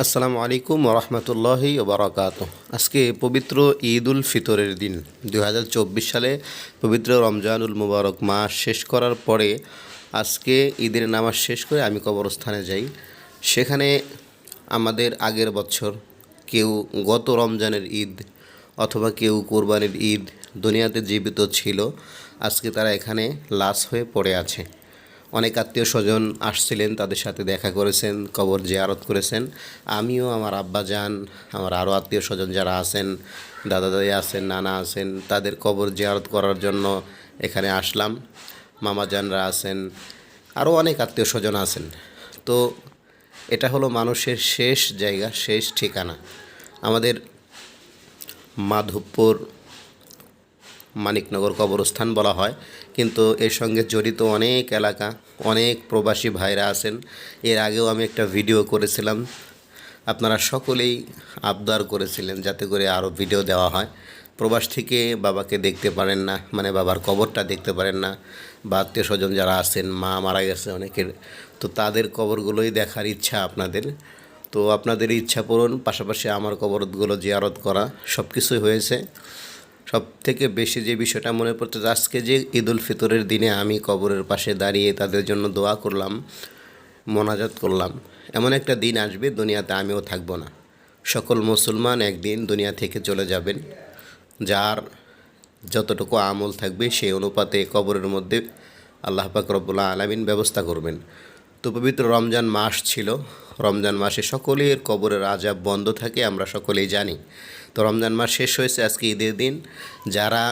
আসসালামু আলাইকুম রহমতুল্লাহি ওবরাকাত আজকে পবিত্র ঈদ উল ফিতরের দিন। দু হাজার চব্বিশ সালে পবিত্র রমজানুল মুবারক মাস শেষ করার পরে আজকে ঈদের নামাজ শেষ করে আমি কবরস্থানে যাই। সেখানে আমাদের আগের বছর কেউ গত রমজানের ঈদ অথবা কেউ কোরবানির ঈদ দুনিয়াতে জীবিত ছিল। আজকে তারা এখানে লাশ হয়ে পড়ে আছে। অনেক আত্মীয় স্বজন আসছিলেন, তাদের সাথে দেখা করেছেন, কবর জিয়ারত করেছেন। আমিও, আমার আব্বা যান, আমার আরও আত্মীয় স্বজন যারা আছেন, দাদা দাদি আছেন, নানা আছেন, তাদের কবর জিয়ারত করার জন্য এখানে আসলাম। মামা জানরা আছেন, আরও অনেক আত্মীয় স্বজন আছেন। তো এটা হলো মানুষের শেষ জায়গা, শেষ ঠিকানা। আমাদের মাধবপুর মানিকনগর কবরস্থান বলা হয়। কিন্তু এর সঙ্গে জড়িত অনেক এলাকা, অনেক প্রবাসী ভাইরা আছেন। এর আগেও আমি একটা ভিডিও করেছিলাম। আপনারা সকলেই আবদার করেছিলেন যাতে করে আরও ভিডিও দেওয়া হয়। প্রবাস থেকে বাবাকে দেখতে পারেন না মানে বাবার কবরটা দেখতে পারেন না। বা আত্মীয় স্বজন যারা আছেন, মা মারা গেছে অনেকের। তো তাদের কবরগুলোই দেখার ইচ্ছা আপনাদের। তো আপনাদের ইচ্ছা পূরণ, পাশাপাশি আমার কবরগুলো জিয়ারত করা সব কিছুই হয়েছে। সব থেকে বেশি যে বিষয়টা মনে পড়তে আজকে যে ঈদ উল ফিতরের দিনে আমি কবরের পাশে দাঁড়িয়ে তাদের জন্য দোয়া করলাম, মোনাজাত করলাম, এমন একটা দিন আসবে দুনিয়াতে আমিও থাকব না। সকল মুসলমান একদিন দুনিয়া থেকে চলে যাবেন, যার যতটুকু আমল থাকবে সেই অনুপাতে কবরের মধ্যে আল্লাহ পাক রব্বুল্লাহ আলমিন ব্যবস্থা করবেন। তো পবিত্র রমজান মাস ছিল। রমজান মাসে সকলের কবরের আজাব বন্ধ থাকে, আমরা সকলেই জানি। তো রমজান মাস শেষ হয়েছে আজকে ঈদের দিন। যারা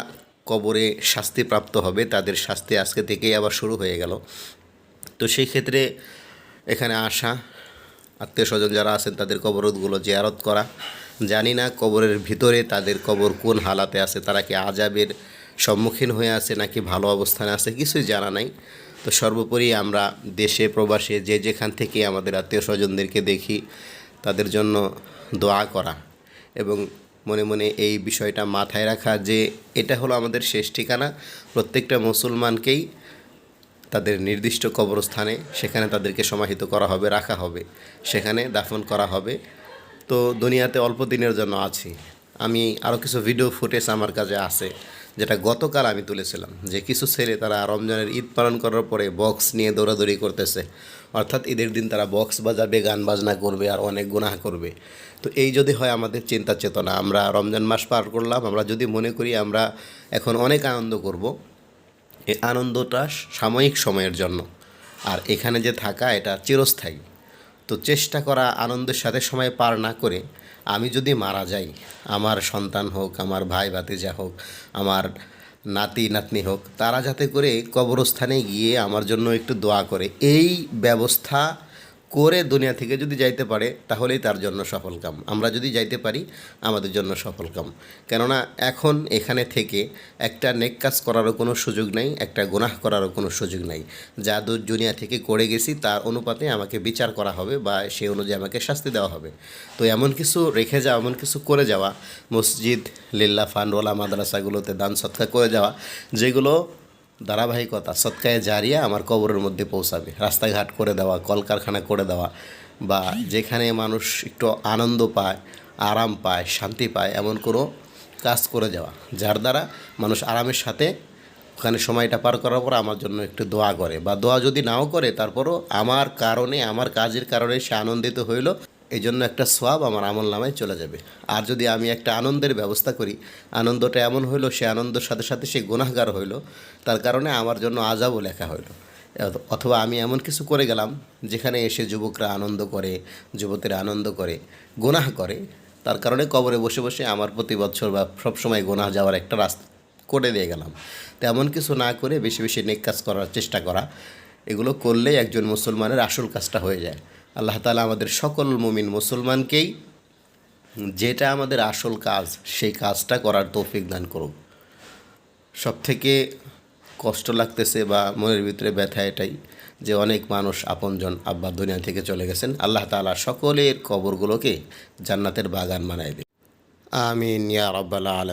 কবরে শাস্তিপ্রাপ্ত হবে, তাদের শাস্তি আজকে থেকেই আবার শুরু হয়ে গেল। তো সেই ক্ষেত্রে এখানে আসা আত্মীয় স্বজন যারা আছেন, তাদের কবরগুলো জিয়ারত করা। জানি না কবরের ভিতরে তাদের কবর কোন হালাতে আছে, তারা কি আজাবের সম্মুখীন হয়ে আছে, নাকি ভালো অবস্থানে আছে, কিছুই জানা নাই। তো সর্বোপরি আমরা দেশে, প্রবাসে যে যেখান থেকে আমাদের আত্মীয় স্বজনদেরকে দেখি, তাদের জন্য দোয়া করা এবং মনে মনে এই বিষয়টা মাথায় রাখা যে এটা হলো আমাদের শেষ ঠিকানা। প্রত্যেকটা মুসলমানকেই তাদের নির্দিষ্ট কবরস্থানে, সেখানে তাদেরকে সমাহিত করা হবে, রাখা হবে, সেখানে দাফন করা হবে। তো দুনিয়াতে অল্প দিনের জন্য আছি। আমি আরও কিছু ভিডিও ফুটেজ আমার কাছে আছে। যেটা গতকাল আমি তুলেছিলাম, যে কিছু ছেলে তারা রমজানের ঈদ পালন করার পরে বক্স নিয়ে দৌড়াদৌড়ি করতেছে। অর্থাৎ ঈদের দিন তারা বক্স বাজাবে, গান বাজনা করবে আর অনেক গুনাহ করবে। তো এই যদি হয় আমাদের চিন্তা চেতনা, আমরা রমজান মাস পার করলাম, আমরা যদি মনে করি আমরা এখন অনেক আনন্দ করব, এই আনন্দটা সাময়িক সময়ের জন্য। আর এখানে যে থাকা, এটা চিরস্থায়ী। তো চেষ্টা করা আনন্দের সাথে সময় পার না করে আমি যদি মারা যাই, আমার সন্তান হোক, আমার ভাই ভাতিজা হোক, আমার নাতি, নাতনি হোক, তারা যাতে করে কবরস্থানে গিয়ে আমার জন্য একটু দোয়া করে, এই ব্যবস্থা করে দুনিয়া থেকে যদি যাইতে পারে, তাহলেই তার জন্য সফল কাম। আমরা যদি যাইতে পারি, আমাদের জন্য সফল কাম। কেননা এখন এখানে থেকে একটা নেক কাজ করারও কোনো সুযোগ নাই, একটা গুনাহ করারও কোনো সুযোগ নাই। যা দূর দুনিয়া থেকে করে গেছি, তার অনুপাতে আমাকে বিচার করা হবে বা সেই অনুযায়ী আমাকে শাস্তি দেওয়া হবে। তো এমন কিছু রেখে যাওয়া, এমন কিছু করে যাওয়া, মসজিদ, লিল্লা ফান্ডওয়ালা মাদ্রাসাগুলোতে দান সৎকার করে যাওয়া, যেগুলো ধারাবাহিকতা, সৎকায়ে জারিয়া আমার কবরের মধ্যে পৌঁছাবে। রাস্তাঘাট করে দেওয়া, কলকারখানা করে দেওয়া, বা যেখানে মানুষ একটু আনন্দ পায়, আরাম পায়, শান্তি পায়, এমন কোনো কাজ করে যাওয়া যার দ্বারা মানুষ আরামের সাথে ওখানে সময়টা পার করার পর আমার জন্য একটু দোয়া করে। বা দোয়া যদি নাও করে, তারপরও আমার কারণে, আমার কাজের কারণে সে আনন্দিত হইল। এই জন্য একটা সোয়াব আমার আমল নামায় চলে যাবে। আর যদি আমি একটা আনন্দের ব্যবস্থা করি, আনন্দটা এমন হইল, সে আনন্দের সাথে সাথে সে গুনাহগার হইল, তার কারণে আমার জন্য আজাবও লেখা হইল। অথবা আমি এমন কিছু করে গেলাম, যেখানে এসে যুবকরা আনন্দ করে, যুবতীরা আনন্দ করে, গুনাহ করে, তার কারণে কবরে বসে বসে আমার প্রতি বছর বা সবসময় গোনাহ যাওয়ার একটা রাস্তা করে দিয়ে গেলাম। তো এমন কিছু না করে বেশি বেশি নেক কাজ করার চেষ্টা করা, এগুলো করলেই একজন মুসলমানের আসল কাজটা হয়ে যায়। আল্লাহ তালা আমাদের সকল মুমিন মুসলমানকেই যেটা আমাদের আসল কাজ, সেই কাজটা করার তৌফিক দান করুক। সব থেকে কষ্ট লাগতেছে বা মনের ভিতরে ব্যথা এটাই যে অনেক মানুষ আপনজন আব্বা দুনিয়া থেকে চলে গেছেন। আল্লাহ তালা সকলের কবরগুলোকে জান্নাতের বাগান বানায় দিন আমিন ইয়া রব্বাল আলা